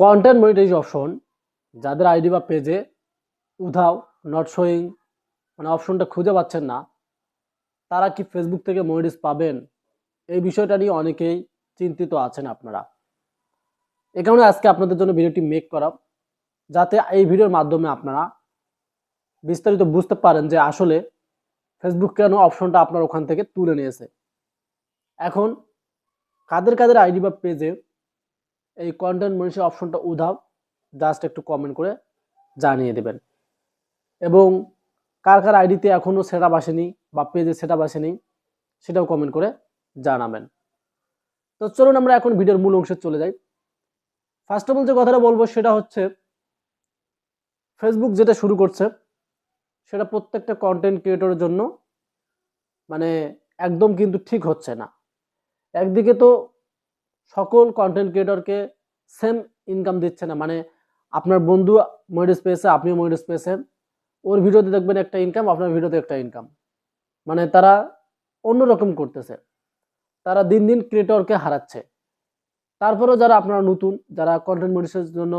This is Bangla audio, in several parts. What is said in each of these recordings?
কন্টেন্ট মনিটাইজ অপশন যাদের আইডি বা পেজে উধাও নট শোয়িং মানে অপশনটা খুঁজে পাচ্ছেন না, তারা কি ফেসবুক থেকে মনিটাইজ পাবেন? এই বিষয়টা নিয়ে অনেকেই চিন্তিত আছেন আপনারা। এ কারণে আজকে আপনাদের জন্য ভিডিওটি মেক করা, যাতে এই ভিডিওর মাধ্যমে আপনারা বিস্তারিত বুঝতে পারেন যে আসলে ফেসবুক কেন অপশনটা আপনার ওখান থেকে তুলে নিয়েছে। এখন কাদের কাদের আইডি বা পেজে এই কন্টেন্ট মনিটাইজেশন অপশনটা উধাও। জাস্ট একটু কমেন্ট করে জানিয়ে দেবেন। এবং কার কার আইডিতে এখনও সেট আপ আসেনি বা পেজে সেট আপ আসেনি, সেটাও কমেন্ট করে জানাবেন। তো চলুন আমরা এখন ভিডিওর মূল অংশে চলে যাই। ফার্স্ট অফ অল যে কথাটা বলব সেটা হচ্ছে ফেসবুক যেটা শুরু করছে, সেটা প্রত্যেকটা কন্টেন্ট ক্রিয়েটরের জন্য মানে একদম কিন্তু ঠিক হচ্ছে না। একদিকে তো সকল কন্টেন্ট ক্রিয়েটরকে সেম ইনকাম দিচ্ছে না। মানে আপনার বন্ধু মনিটাইজ পেয়েছে আপনিও মনিটাইজ পেয়েছেন ওর ভিডিওতে দেখবেন একটা ইনকাম আপনার ভিডিওতে একটা ইনকাম মানে তারা অন্যরকম করতেছে। তারা দিন দিন ক্রিয়েটরকে হারাচ্ছে। তারপরেও যারা আপনারা নতুন, যারা কন্টেন্ট মনিটাইজের জন্য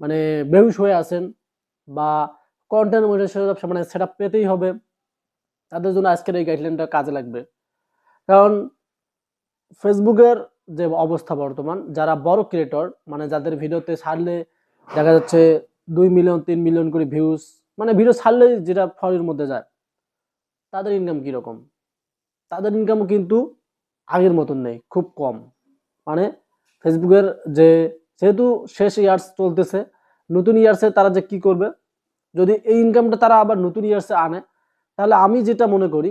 মানে বেহুশ হয়ে আছেন বা কন্টেন্ট মনিটাইজেশন মানে সেটা পেতেই হবে, তাদের জন্য আজকের এই গাইডলাইনটা কাজে লাগবে। কারণ ফেসবুকের যে অবস্থা বর্তমান, যারা বড় ক্রিয়েটর মানে যাদের ভিডিওতে ছাড়লে দেখা যাচ্ছে দুই মিলিয়ন তিন মিলিয়ন করে ভিউজ মানে ভিডিও ছাড়লেই যেটা ফলের মধ্যে যায়, তাদের ইনকাম কীরকম? তাদের ইনকামও কিন্তু আগের মতন নেই, খুব কম। মানে ফেসবুকের যে, যেহেতু শেষ ইয়ার্স চলতেছে, নতুন ইয়ার্সে তারা যে কি করবে? যদি এই ইনকামটা তারা আবার নতুন ইয়ার্সে আনে, তাহলে আমি যেটা মনে করি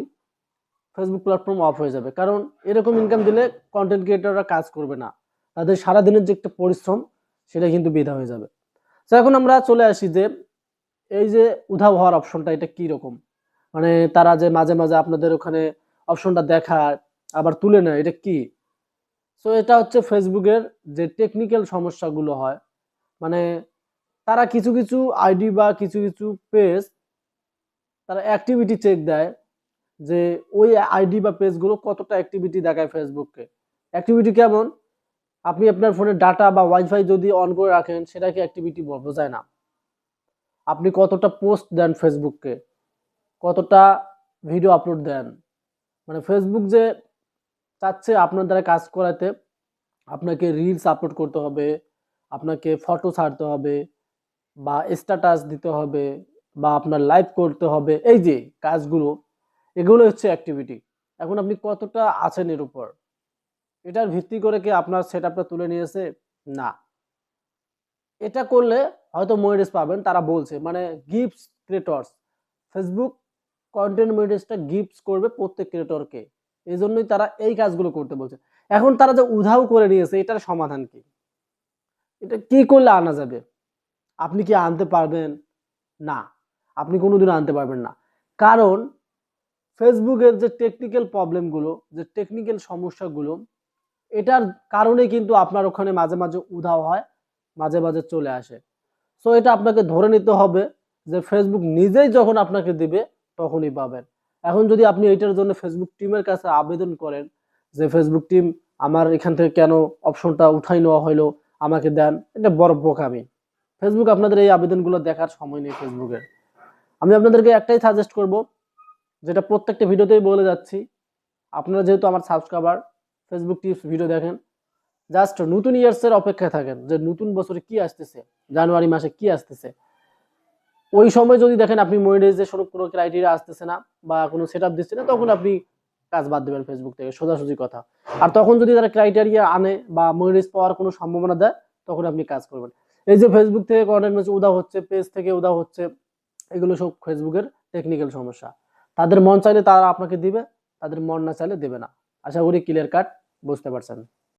ফেসবুক প্ল্যাটফর্ম অফ হয়ে যাবে। কারণ এরকম ইনকাম দিলে কন্টেন্ট ক্রিয়েটররা কাজ করবে না। তাদের সারাদিনের যে একটা পরিশ্রম, সেটা কিন্তু বিধা হয়ে যাবে। তো এখন আমরা চলে আসি যে এই যে উধাও হওয়ার অপশনটা এটা কি রকম? মানে তারা যে মাঝে মাঝে আপনাদের ওখানে অপশনটা দেখায়, আবার তুলে নেয়, এটা কি? সো এটা হচ্ছে ফেসবুকের যে টেকনিক্যাল সমস্যাগুলো হয়। মানে তারা কিছু কিছু আইডি বা কিছু কিছু পেজ তারা অ্যাক্টিভিটি চেক দেয়। যে ওই আইডি বা পেজগুলো কতটা অ্যাক্টিভিটি দেখায় ফেসবুককে। অ্যাক্টিভিটি কেমন? আপনি আপনার ফোনে ডাটা বা ওয়াইফাই যদি অন করে রাখেন, সেটাকে অ্যাক্টিভিটি বোঝায় না। আপনি কতটা পোস্ট দেন ফেসবুককে, কতটা ভিডিও আপলোড দেন। মানে ফেসবুক যে চাচ্ছে আপনার দ্বারা কাজ করাতে, আপনাকে রিলস আপলোড করতে হবে, আপনাকে ফটো ছাড়তে হবে, বা স্ট্যাটাস দিতে হবে, বা আপনার লাইভ করতে হবে, এই যে কাজগুলো এগুলো হচ্ছে অ্যাক্টিভিটি এখন আপনি কতটা আছেন এর উপর? এটার ভিত্তি করে কি আপনার সেট তুলে নিয়েছে? না। এটা করলে হয়তো মনিটাইজ পাবেন, তারা বলছে। মানে গিফটস ক্রিয়েটর্স ফেসবুক কন্টেন্ট মনিটাইজটা গিফটস করবে প্রত্যেক ক্রিয়েটরকে এই জন্যই তারা এই কাজগুলো করতে বলছে। এখন তারা যে উধাও করে নিয়েছে, এটার সমাধান কি? এটা কি করলে আনা যাবে? আপনি কি আনতে পারবেন? না। আপনি কোনোদিনও আনতে পারবেন না। কারণ ফেসবুকের যে টেকনিক্যাল প্রবলেমগুলো যে টেকনিক্যাল সমস্যাগুলো, এটার কারণে কিন্তু আপনার ওখানে মাঝে মাঝে উধাও হয়, মাঝে মাঝে চলে আসে। সো এটা আপনাকে ধরে নিতে হবে যে ফেসবুক নিজেই যখন আপনাকে দিবে, তখনই পাবেন। এখন যদি আপনি এটার জন্য ফেসবুক টিমের কাছে আবেদন করেন যে ফেসবুক টিম আমার এখান থেকে কেন অপশনটা উঠাই নেওয়া হলো, আমাকে দেন, এটা বড় বোকামি। ফেসবুক আপনাদের এই আবেদনগুলো দেখার সময় নেই ফেসবুকের আমি আপনাদেরকে একটাই সাজেস্ট করব যেটা প্রত্যেকটা ভিডিওতেই বলে যাচ্ছি। আপনারা যেহেতু আমার সাবস্ক্রাইবার ফেসবুক টিপস ভিডিও দেখেন জাস্ট নতুন ইয়ার্সের অপেক্ষায় থাকেন যে নতুন বছরে কি আসতেছে, জানুয়ারি মাসে কি আসতেছে। ওই সময় যদি দেখেন আপনি মনিটাইজেশন কোনো ক্রাইটেরিয়া আসতেছে না বা কোনো সেট আপ দিচ্ছে না, তখন আপনি কাজ বাদ দেবেন ফেসবুক থেকে, সোজাসুজি কথা। আর তখন যদি তারা ক্রাইটেরিয়া আনে বা মনিটাইজ পাওয়ার কোনো সম্ভাবনা দেয়, তখন আপনি কাজ করবেন। এই যে ফেসবুক থেকে কন্টেন্ট উদা হচ্ছে পেজ থেকে উদা হচ্ছে, এগুলো সব ফেসবুকের টেকনিক্যাল সমস্যা। তাদের মন চাইলে তারা আপনাকে দিবে, তাদের মন না চাইলে দেবে না। আশা করি ক্লিয়ার কাট বুঝতে পারছেন।